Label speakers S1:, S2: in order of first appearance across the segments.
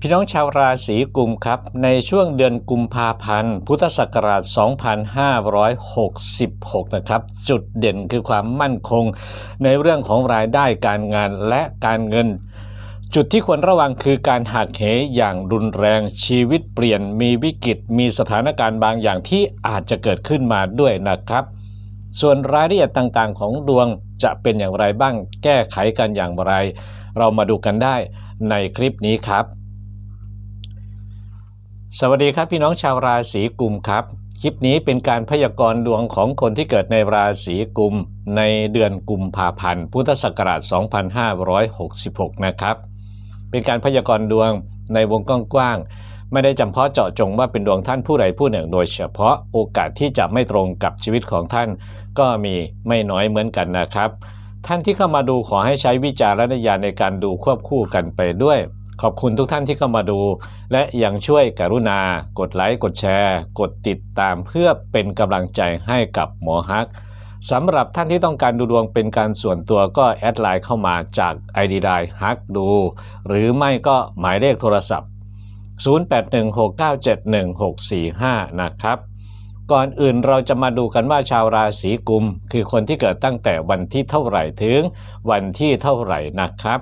S1: พี่น้องชาวราศีกุมครับ ในช่วงเดือนกุมภาพันธ์ พุทธศักราช 2566 นะครับ จุดเด่นคือความมั่นคง ในเรื่องของรายได้การงานและการเงิน จุดที่ควรระวังคือการหักเหอย่างรุนแรงชีวิตเปลี่ยนมีวิกฤตมีสถานการณ์บางอย่างที่อาจจะเกิดขึ้นมาด้วยนะครับ ส่วนรายละเอียดต่างๆ ของดวงจะเป็นอย่างไรบ้างแก้ไขกันอย่างไร เรามาดูกันได้ในคลิปนี้ครับ สวัสดีครับพี่น้องชาวราศีกุมครับ คลิปนี้เป็นการพยากรณ์ดวงของคนที่เกิดในราศีกุม ในเดือนกุมภาพันธ์พุทธศักราช 2566 นะครับ เป็นการพยากรณ์ดวงในวงกว้างๆไม่ได้จำเพาะเจาะจงว่าเป็นดวงท่านผู้ใดผู้หนึ่ง โดยเฉพาะโอกาสที่จะไม่ตรงกับชีวิตของท่าน ก็มีไม่น้อยเหมือนกันนะครับ ท่านที่เข้ามาดูขอให้ใช้วิจารณญาณในการดูควบคู่กันไปด้วย ขอบคุณทุกท่านที่เข้ามาดู และยังช่วยกรุณากดไลค์กดแชร์ กดติดตามเพื่อเป็นกำลังใจให้กับหมอฮักสำหรับท่านที่ต้องการดูดวงเป็นการส่วนตัวก็แอดไลน์เข้ามาจาก ID ไดฮักดู หรือไม่ก็หมายเลขโทรศัพท์ 0816971645 นะครับก่อนอื่นเราจะมาดูกันว่าชาวราศีกุม คือคนที่เกิดตั้งแต่วันที่เท่าไหร่ถึง วันที่เท่าไหร่นะครับ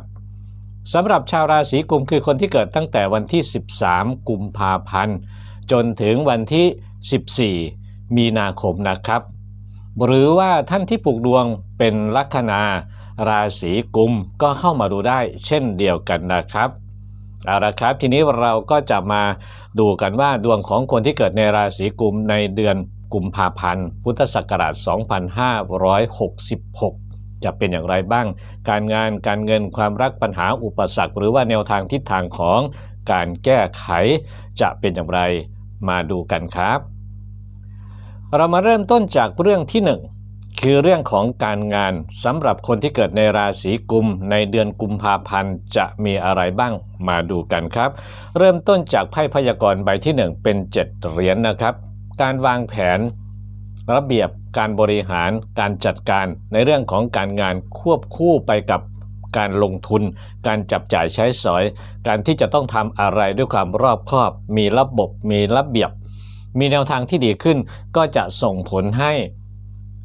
S1: สำหรับชาวราศีกุมคือคนที่เกิดตั้งแต่วันที่ 13 กุมภาพันธ์ จนถึงวันที่ 14 มีนาคมนะครับ หรือว่าท่านที่ผูกดวงเป็นลัคนาราศีกุมก็เข้ามาดูได้เช่นเดียวกันนะครับเอาละครับทีนี้เราก็จะมาดูกันว่าดวงของคนที่เกิดในราศีกุมในเดือนกุมภาพันธ์ พุทธศักราช 2566 จะเป็นอย่างไรบ้าง การงานการเงินความรักปัญหาอุปสรรค หรือว่าแนวทางทิศทางของการแก้ไขจะเป็นอย่างไรมาดูกันครับ เรามาเริ่มต้นจากเรื่องที่หนึ่งคือเรื่องของการงานสำหรับคนที่เกิดในราศีกุมในเดือนกุมภาพันธ์จะมีอะไรบ้างมาดูกันครับ เริ่มต้นจากไพ่พยากรณ์ใบที่ 1 เป็น 7 เหรียญนนะครับ การวางแผน ระเบียบการบริหารการจัดการในเรื่องของการงานควบคู่ไปกับการลงทุน การจับจ่ายใช้สอย การที่จะต้องทำอะไรด้วยความรอบคอบ มีระบบมีระเบียบ มีแนวทางที่ดีขึ้น ก็จะส่งผลให้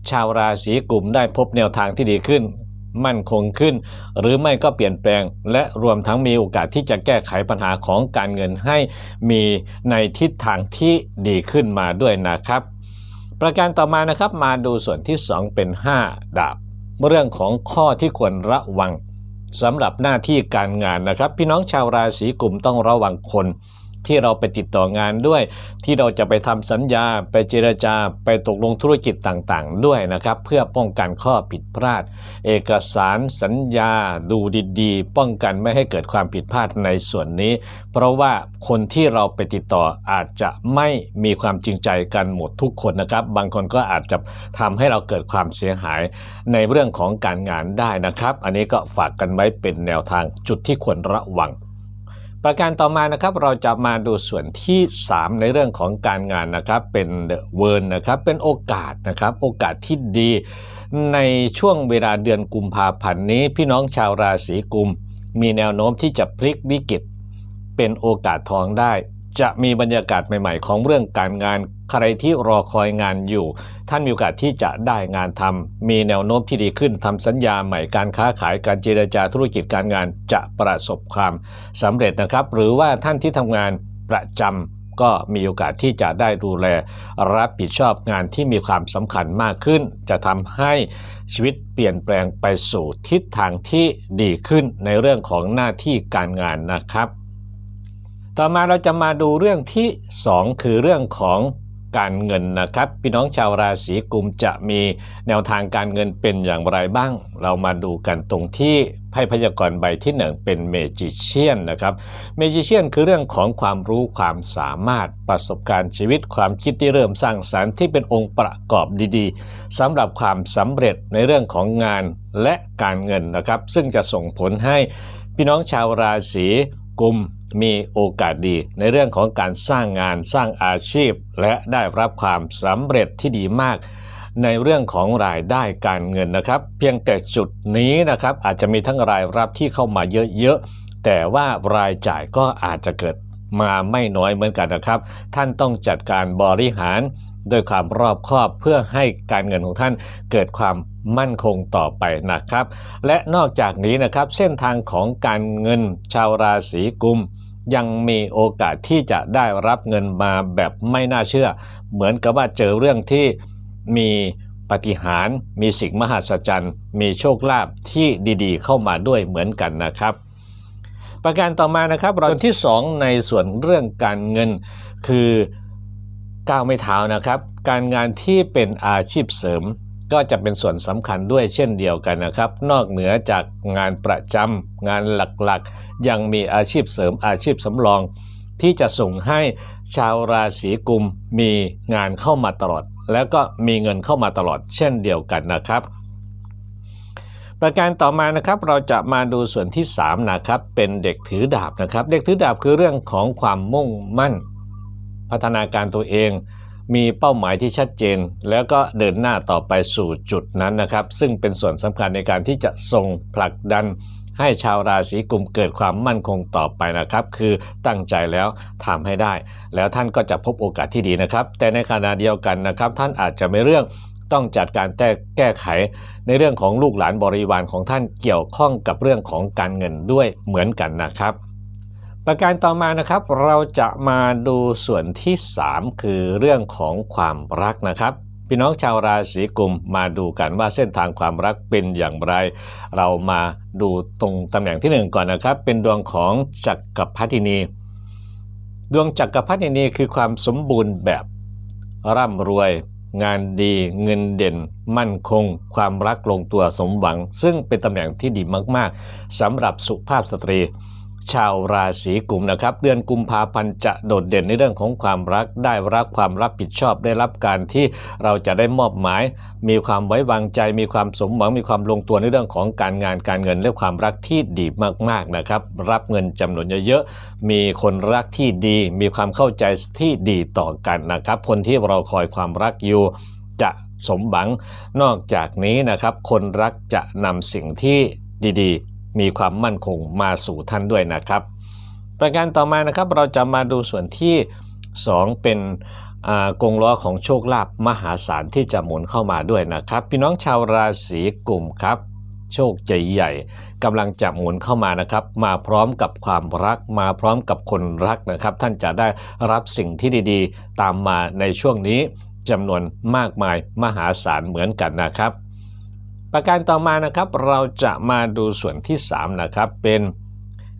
S1: ชาวราศีกุมได้พบแนวทางที่ดีขึ้น มั่นคงขึ้น หรือไม่ก็เปลี่ยนแปลง และรวมทั้งมีโอกาสที่จะแก้ไขปัญหาของการเงินให้มีในทิศทางที่ดีขึ้นมาด้วยนะครับ ประการต่อมานะครับมาดูส่วนที่ 2 เป็น 5 ดาบ เรื่องของข้อที่ควรระวังสำหรับหน้าที่การงานนะครับ พี่น้องชาวราศีกลุ่มต้องระวังคน ที่เราไปติดต่องานด้วย ที่เราจะไปทำสัญญาไปเจรจาไปตกลงธุรกิจต่างๆ ด้วยนะครับ เพื่อป้องกันข้อผิดพลาด เอกสารสัญญาดูดีๆ ป้องกันไม่ให้เกิดความผิดพลาดในส่วนนี้ เพราะว่าคนที่เราไปติดต่ออาจจะไม่มีความจริงใจกันหมดทุกคนนะครับ บางคนก็อาจจะทำให้เราเกิดความเสียหายในเรื่องของการงานได้นะครับ อันนี้ก็ฝากกันไว้เป็นแนวทางจุดที่ควรระวัง ประการต่อมานะครับเราจะมาดูส่วนที่ 3 ในเรื่องของการงานนะครับเป็นเดอะเวิร์นะครับเป็นโอกาสนะครับโอกาสที่ดีในช่วงเวลาเดือนกุมภาพันธ์นี้ พี่น้องชาวราศีกุม มีแนวโน้มที่จะพลิกวิกฤตเป็นโอกาสทองได้ จะมีบรรยากาศใหม่ ๆ ของเรื่องการงานใครที่รอคอยงานอยู่ ท่านมีโอกาสที่จะได้งานทำมีแนวโน้มที่ดีขึ้นทำสัญญาใหม่การค้าขายการเจรจาธุรกิจการงานจะประสบความสำเร็จนะครับ หรือว่าท่านที่ทำงานประจำก็มีโอกาสที่จะได้ดูแล รับผิดชอบงานที่มีความสำคัญมากขึ้น จะทำให้ชีวิตเปลี่ยนแปลงไปสู่ทิศทางที่ดีขึ้นในเรื่องของหน้าที่การงานนะครับ ต่อมาเราจะมาดูเรื่องที่ 2 คือเรื่องของการเงินนะครับ พี่น้องชาวราศีกุมจะมีแนวทางการเงินเป็นอย่างไรบ้าง เรามาดูกันตรงที่ไพ่พยากรณ์ใบที่1เป็นเมจิเชียนนะครับเมจิเชียนคือเรื่องของความรู้ความสามารถประสบการณ์ชีวิตความคิดที่เริ่มสร้างสรรค์ที่เป็นองค์ประกอบดีๆสำหรับความสำเร็จในเรื่องของงานและการเงินนะครับ ซึ่งจะส่งผลให้พี่น้องชาวราศี กุมมีโอกาสดีในเรื่องของการสร้างงานสร้างอาชีพ และได้รับความสำเร็จที่ดีมาก ในเรื่องของรายได้การเงินนะครับ เพียงแต่จุดนี้นะครับอาจจะมีทั้งรายรับที่เข้ามาเยอะๆแต่ว่ารายจ่ายก็อาจจะเกิดมาไม่น้อยเหมือนกันนะครับ ท่านต้องจัดการบริหาร ด้วยความรอบคอบเพื่อให้การเงินของท่านเกิดความมั่นคงต่อไปนะครับ และนอกจากนี้นะครับเส้นทางของการเงินชาวราศีกุมยังมีโอกาสที่จะได้รับเงินมาแบบไม่น่าเชื่อ เหมือนกับว่าเจอเรื่องที่มีปฏิหารมีสิ่งมหัศจรรย์ มีโชคลาภที่ดีๆ เข้ามาด้วยเหมือนกันนะครับ ประการต่อมานะครับเราที่ 2 ในส่วนเรื่องการเงิน คือ ก้าวไม่เท้านะครับ การงานที่เป็นอาชีพเสริม ก็จะเป็นส่วนสำคัญด้วยเช่นเดียวกันนะครับ นอกเหนือจากงานประจำงานหลักๆ ยังมีอาชีพเสริมอาชีพสำรอง ที่จะส่งให้ชาวราศีกุมมีงานเข้ามาตลอด แล้วก็มีเงินเข้ามาตลอด เช่นเดียวกันนะครับ ประการต่อมานะครับเราจะมาดูส่วนที่3นะครับเป็นเด็กถือดาบนะครับ เด็กถือดาบคือเรื่องของความมุ่งมั่น พัฒนาการตัวเอง มีเป้าหมายที่ชัดเจน แล้วก็เดินหน้าต่อไปสู่จุดนั้นนะครับ ซึ่งเป็นส่วนสำคัญในการที่จะส่งผลักดันให้ชาวราศีกุมเกิดความมั่นคงต่อไปนะครับ คือตั้งใจแล้วทำให้ได้ แล้วท่านก็จะพบโอกาสที่ดีนะครับ แต่ในขณะเดียวกันนะครับ ท่านอาจจะไม่เรื่องต้องจัดการแก้ไข ในเรื่องของลูกหลานบริวารของท่านเกี่ยวข้องกับเรื่องของการเงินด้วยเหมือนกันนะครับ ประการต่อมานะครับเราจะมาดูส่วนที่ 3 คือเรื่องของความรักนะครับ พี่น้องชาวราศีกุมมาดูกันว่าเส้นทางความรักเป็นอย่างไร เรามาดูตรงตำแหน่งที่1ก่อนนะครับ เป็นดวงของจักรพรรดินี ดวงจักรพรรดินีคือความสมบูรณ์แบบร่ำรวย งานดีเงินเด่น มั่นคง ความรักลงตัวสมหวัง ซึ่งเป็นตำแหน่งที่ดีมาก ๆสำหรับสุภาพสตรี ชาวราศีกุมนะครับ เดือนกุมภาพันธ์จะโดดเด่นในเรื่องของความรัก ได้รับความรับผิดชอบได้รับการที่เราจะได้มอบหมาย มีความไว้วางใจ มีความสมหวังมีความลงตัวในเรื่องของการงานการเงินและความรักที่ดีมากๆนะครับ รับเงินจำนวนเยอะๆมีคนรักที่ดี มีความเข้าใจที่ดีต่อกันนะครับ คนที่เราคอยความรักอยู่จะสมหวัง นอกจากนี้นะครับ คนรักจะนำสิ่งที่ดีๆ มีความมั่นคงมาสู่ท่านด้วยนะครับ ประการต่อมานะครับเราจะมาดูส่วนที่ 2 เป็นกงล้อของโชคลาภมหาศาลที่จะหมุนเข้ามาด้วยนะครับ พี่น้องชาวราศีกลุ่มครับ โชคใจใหญ่กำลังจะหมุนเข้ามานะครับ มาพร้อมกับความรักมาพร้อมกับคนรักนะครับ ท่านจะได้รับสิ่งที่ดีๆ ตามมาในช่วงนี้จำนวนมากมายมหาศาลเหมือนกันนะครับ ประการต่อมานะครับเราจะมาดูส่วนที่ 3 นะครับเป็น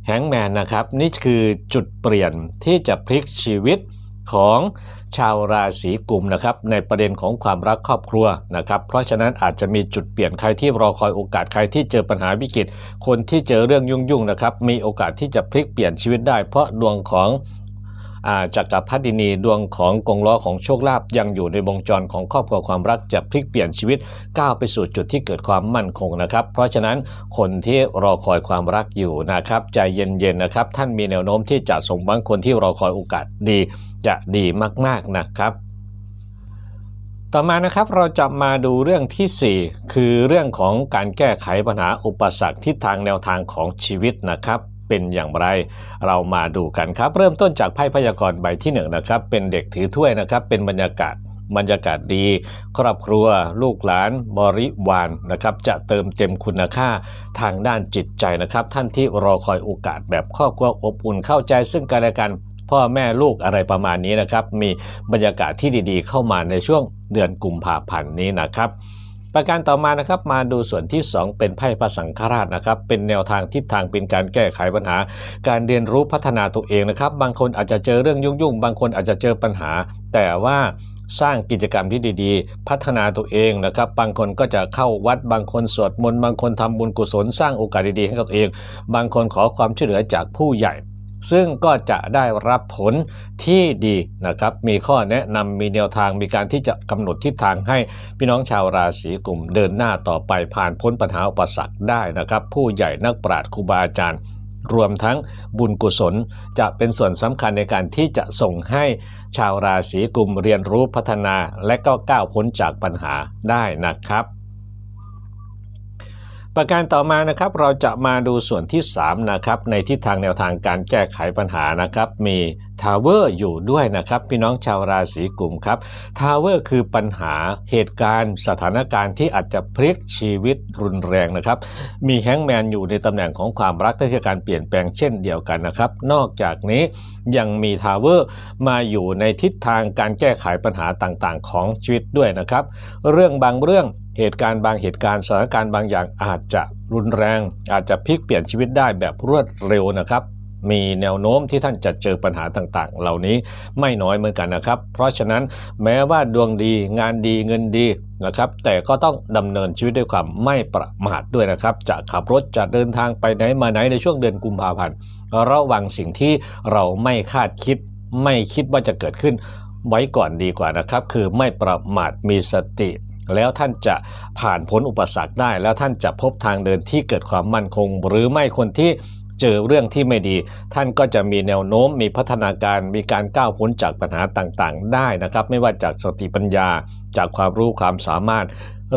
S1: แฮงแมนนะครับนี่คือจุดเปลี่ยนที่จะพลิกชีวิตของชาวราศีกุมนะครับในประเด็นของความรักครอบครัวนะครับเพราะฉะนั้นอาจจะมีจุดเปลี่ยนใครที่รอคอยโอกาสใครที่เจอปัญหาวิกฤตคนที่เจอเรื่องยุ่งๆนะครับมีโอกาสที่จะพลิกเปลี่ยนชีวิตได้ เพราะดวงของ จักรพรรดินีดวงของกงล้อของโชคลาภยังอยู่ในวงจรของครอบครัวความรักจะพลิกเปลี่ยนชีวิตก้าวไปสู่จุดที่เกิดความมั่นคงนะครับ เพราะฉะนั้นคนที่รอคอยความรักอยู่นะครับใจเย็นๆนะครับ ท่านมีแนวโน้มที่จะสมหวังคนที่รอคอยโอกาสดีจะดีมากๆนะครับต่อมานะครับเราจะมาดูเรื่องที่ 4 คือเรื่องของการแก้ไขปัญหาอุปสรรคทิศทางแนวทางของชีวิตนะครับ เป็นอย่างไร เรามาดูกันครับ เริ่มต้นจากไพ่พยากรณ์ใบที่1นนะครับ เป็นเด็กถือถ้วยนะครับ เป็นบรรยากาศบรรยากาศดี ครอบครัว ลูกหลาน บริวารนนะครับ จะเติมเต็มคุณค่าทางด้านจิตใจนะครับ ท่านที่รอคอยโอกาสแบบครอบครัวอบอุ่นเข้าใจซึ่งกันและกันพ่อแม่ลูกอะไรประมาณนี้นะครับ มีบรรยากาศที่ดีๆ เข้ามาในช่วงเดือนกุมภาพันธ์นี้นะครับ ประการต่อมานะครับมาดูส่วนที่ 2 เป็นไพ่พระสังฆราชนะครับ เป็นแนวทางทิศทางเป็นการแก้ไขปัญหา การเรียนรู้พัฒนาตัวเองนะครับ บางคนอาจจะเจอเรื่องยุ่งๆ บางคนอาจจะเจอปัญหา แต่ว่าสร้างกิจกรรมที่ดีๆ พัฒนาตัวเองนะครับ บางคนก็จะเข้าวัด บางคนสวดมนต์ บางคนทำบุญกุศล สร้างโอกาสดีๆให้กับตัวเอง บางคนขอความช่วยเหลือจากผู้ใหญ่ ซึ่งก็จะได้รับผลที่ดีนะครับ มีข้อแนะนำมีแนวทางมีการที่จะกำหนดทิศทางให้พี่น้องชาวราศีกลุ่มเดินหน้าต่อไปผ่านพ้นปัญหาอุปสรรคได้นะครับ ผู้ใหญ่นักปราชญ์ครูบาอาจารย์ รวมทั้งบุญกุศลจะเป็นส่วนสำคัญในการที่จะส่งให้ชาวราศีกลุ่มเรียนรู้พัฒนาและก็ก้าวพ้นจากปัญหาได้นะครับ ประการต่อมานะครับเราจะมาดูส่วนที่3นะครับในทิศทางแนวทางการแก้ไขปัญหานะครับมีทาวเวอร์อยู่ด้วยนะครับพี่น้องชาวราศีกุมครับทาวเวอร์คือปัญหาเหตุการณ์สถานการณ์ที่อาจจะพลิกชีวิตรุนแรงนะครับ มีแฮงแมนอยู่ในตำแหน่งของความรักที่คือการเปลี่ยนแปลงเช่นเดียวกันนะครับ นอกจากนี้ยังมีทาวเวอร์มาอยู่ในทิศทางการแก้ไขปัญหาต่างๆ ของชีวิตด้วยนะครับ เรื่องบางเรื่อง เหตุการณ์บางเหตุการณ์สถานการณ์บางอย่างอาจจะรุนแรง อาจจะพลิกเปลี่ยนชีวิตได้แบบรวดเร็วนะครับ มีแนวโน้มที่ท่านจะเจอปัญหาต่างๆ เหล่านี้ไม่น้อยเหมือนกันนะครับ เพราะฉะนั้นแม้ว่าดวงดีงานดีเงินดีนะครับแต่ก็ต้องดำเนินชีวิตด้วยความไม่ประมาทด้วยนะครับ จะขับรถจะเดินทางไปไหนมาไหนในช่วงเดือนกุมภาพันธ์ระวังสิ่งที่เราไม่คาดคิด ไม่คิดว่าจะเกิดขึ้นไว้ก่อนดีกว่านะครับ คือไม่ประมาทมีสติ แล้วท่านจะผ่านพ้นอุปสรรคได้ แล้วท่านจะพบทางเดินที่เกิดความมั่นคง หรือไม่คนที่เจอเรื่องที่ไม่ดี ท่านก็จะมีแนวโน้มมีพัฒนาการมีการก้าวพ้นจากปัญหาต่างๆ ได้นะครับ ไม่ว่าจากสติปัญญา จากความรู้ความสามารถ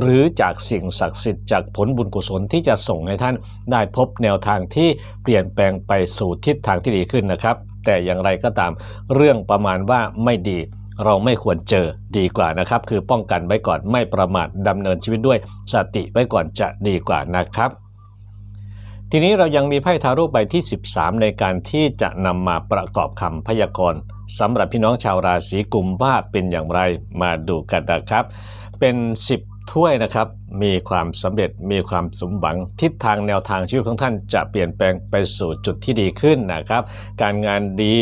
S1: หรือจากสิ่งศักดิ์สิทธิ์จากผลบุญกุศลที่จะส่งให้ท่านได้พบแนวทางที่เปลี่ยนแปลงไปสู่ทิศทางที่ดีขึ้นนะครับ แต่อย่างไรก็ตามเรื่องประมาณว่าไม่ดี เราไม่ควรเจอดีกว่านะครับ คือป้องกันไว้ก่อนไม่ประมาทดำเนินชีวิตด้วยสติไว้ก่อนจะดีกว่านะครับ ทีนี้เรายังมีไพ่ทาโร่ใบที่ 13 ในการที่จะนำมาประกอบคำพยากรณ์สำหรับพี่น้องชาวราศีกุมว่าเป็นอย่างไรมาดูกันนะครับ เป็น 10 ถ้วยนะครับ มีความสำเร็จมีความสมหวัง ทิศทางแนวทางชีวิตของท่านจะเปลี่ยนแปลงไปสู่จุดที่ดีขึ้นนะครับ การงานดี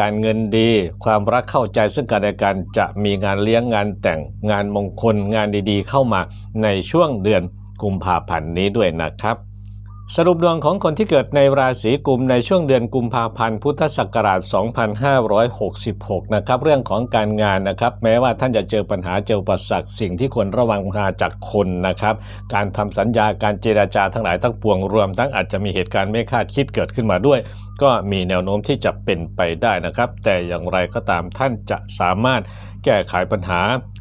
S1: การเงินดี ความรักเข้าใจซึ่งกันและกันจะมีงานเลี้ยงงานแต่งงานมงคลงานดีๆ เข้ามาในช่วงเดือนกุมภาพันธ์นี้ด้วยนะครับ สรุปดวงของคนที่เกิดในราศีกุมในช่วงเดือนกุมภาพันธ์พุทธศักราช 2566 นะครับเรื่องของการงานนะครับ แม้ว่าท่านจะเจอปัญหาเจออุปสรรคสิ่งที่ควรระวังมาจากคนนะครับ การทำสัญญาการเจราจาทั้งหลายทั้งปวงรวม ทั้งอาจจะมีเหตุการณ์ไม่คาดคิดเกิดขึ้นมาด้วย ก็มีแนวโน้มที่จะเป็นไปได้นะครับ แต่อย่างไรก็ตามท่านจะสามารถแก้ไขปัญหา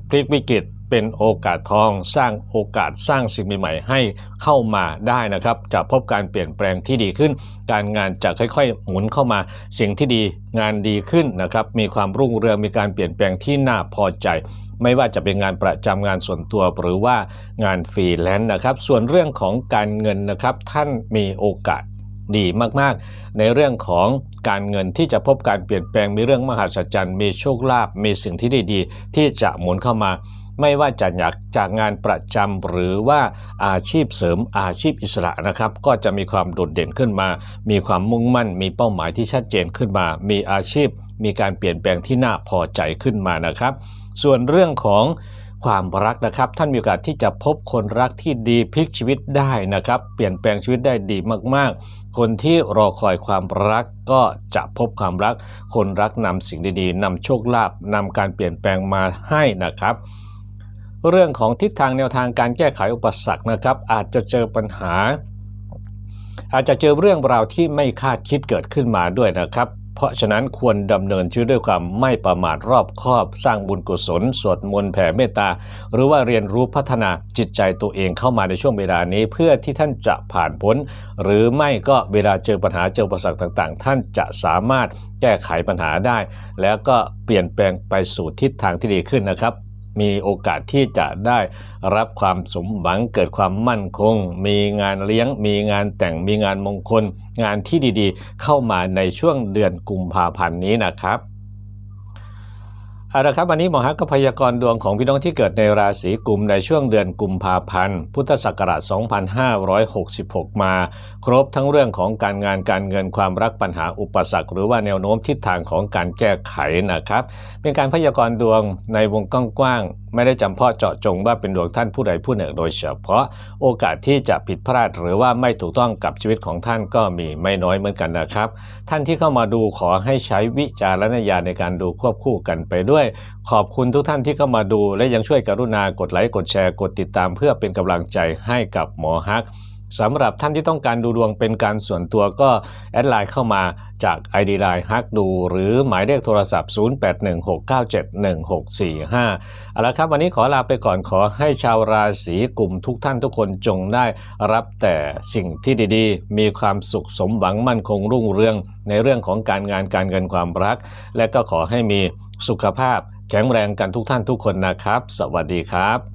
S1: พลิกวิกฤต เป็นโอกาสทองสร้างโอกาสสร้างสิ่งใหม่ๆให้เข้ามาได้นะครับ จะพบการเปลี่ยนแปลงที่ดีขึ้น การงานจะค่อยๆ หมุนเข้ามาสิ่งที่ดีงานดีขึ้นนะครับมีความรุ่งเรืองมีการเปลี่ยนแปลงที่น่าพอใจ ไม่ว่าจะเป็นงานประจำงานส่วนตัวหรือว่างานฟรีแลนซ์นะครับส่วนเรื่องของการเงินนะครับท่านมีโอกาสดีมากๆ ในเรื่องของการเงินที่จะพบการเปลี่ยนแปลงมีเรื่องมหัศจรรย์ มีโชคลาภมีสิ่งที่ดีๆที่จะหมุนเข้ามา ไม่ว่าจะอยากจากงานประจำหรือว่าอาชีพเสริมอาชีพอิสระนะครับ ก็จะมีความโดดเด่นขึ้นมา มีความมุ่งมั่น มีเป้าหมายที่ชัดเจนขึ้นมา มีอาชีพ มีการเปลี่ยนแปลงที่น่าพอใจขึ้นมานะครับ ส่วนเรื่องของความรักนะครับ ท่านมีโอกาสที่จะพบคนรักที่ดีพลิกชีวิตได้นะครับ เปลี่ยนแปลงชีวิตได้ดีมากๆ คนที่รอคอยความรักก็จะพบความรัก คนรักนำสิ่งดีๆนำโชคลาภนำการเปลี่ยนแปลงมาให้นะครับ เรื่องของทิศทางแนวทางการแก้ไขอุปสรรคนะครับ อาจจะเจอปัญหา อาจจะเจอเรื่องราวที่ไม่คาดคิดเกิดขึ้นมาด้วยนะครับ เพราะฉะนั้นควรดำเนินชีวิตด้วยความไม่ประมาทรอบคอบสร้างบุญกุศลสวดมนต์แผ่เมตตา หรือว่าเรียนรู้พัฒนาจิตใจตัวเองเข้ามาในช่วงเวลานี้ เพื่อที่ท่านจะผ่านพ้น หรือไม่ก็เวลาเจอปัญหาเจออุปสรรคต่าง ๆ ท่านจะสามารถแก้ไขปัญหาได้ แล้วก็เปลี่ยนแปลงไปสู่ทิศทางที่ดีขึ้นนะครับ มีโอกาสที่จะได้รับความสมหวังเกิดความมั่นคง มีงานเลี้ยง มีงานแต่งมีงานมงคล งานที่ดีๆ เข้ามาในช่วงเดือนกุมภาพันธ์นี้นะครับ เอาละครับวันนี้หมอฮักก็พยากรณ์ดวงของพี่น้องที่เกิดในราศีกุมในช่วงเดือนกุมภาพันธ์ พุทธศักราช 2566 มา ครบทั้งเรื่องของการงานการเงินความรักปัญหาอุปสรรค หรือว่าแนวโน้มทิศทางของการแก้ไขนะครับ เป็นการพยากรณ์ดวงในวงกว้าง ไม่ได้จำเพาะเจาะจงว่าเป็นดวงท่านผู้ใดผู้หนึ่งโดยเฉพาะ โอกาสที่จะผิดพลาดหรือว่าไม่ถูกต้องกับชีวิตของท่านก็มีไม่น้อยเหมือนกันนะครับ ท่านที่เข้ามาดูขอให้ใช้วิจารณญาณในการดูควบคู่กันไปด้วย ขอบคุณทุกท่านที่เข้ามาดู และยังช่วยกรุณากดไลค์กดแชร์กดติดตาม เพื่อเป็นกำลังใจให้กับหมอฮัก สำหรับท่านที่ต้องการดูดวงเป็นการส่วนตัวก็แอดไลน์เข้ามาจาก ID Line ฮักดู หรือหมายเลขโทรศัพท์ 0816971645 เอาละครับ วันนี้ขอลาไปก่อนขอให้ชาวราศีกลุ่มทุกท่านทุกคนจงได้รับแต่สิ่งที่ดีๆ มีความสุขสมหวังมั่นคงรุ่งเรือง ในเรื่องของการงานการเงินความรัก และก็ขอให้มีสุขภาพแข็งแรงกันทุกท่านทุกคนนะครับ สวัสดีครับ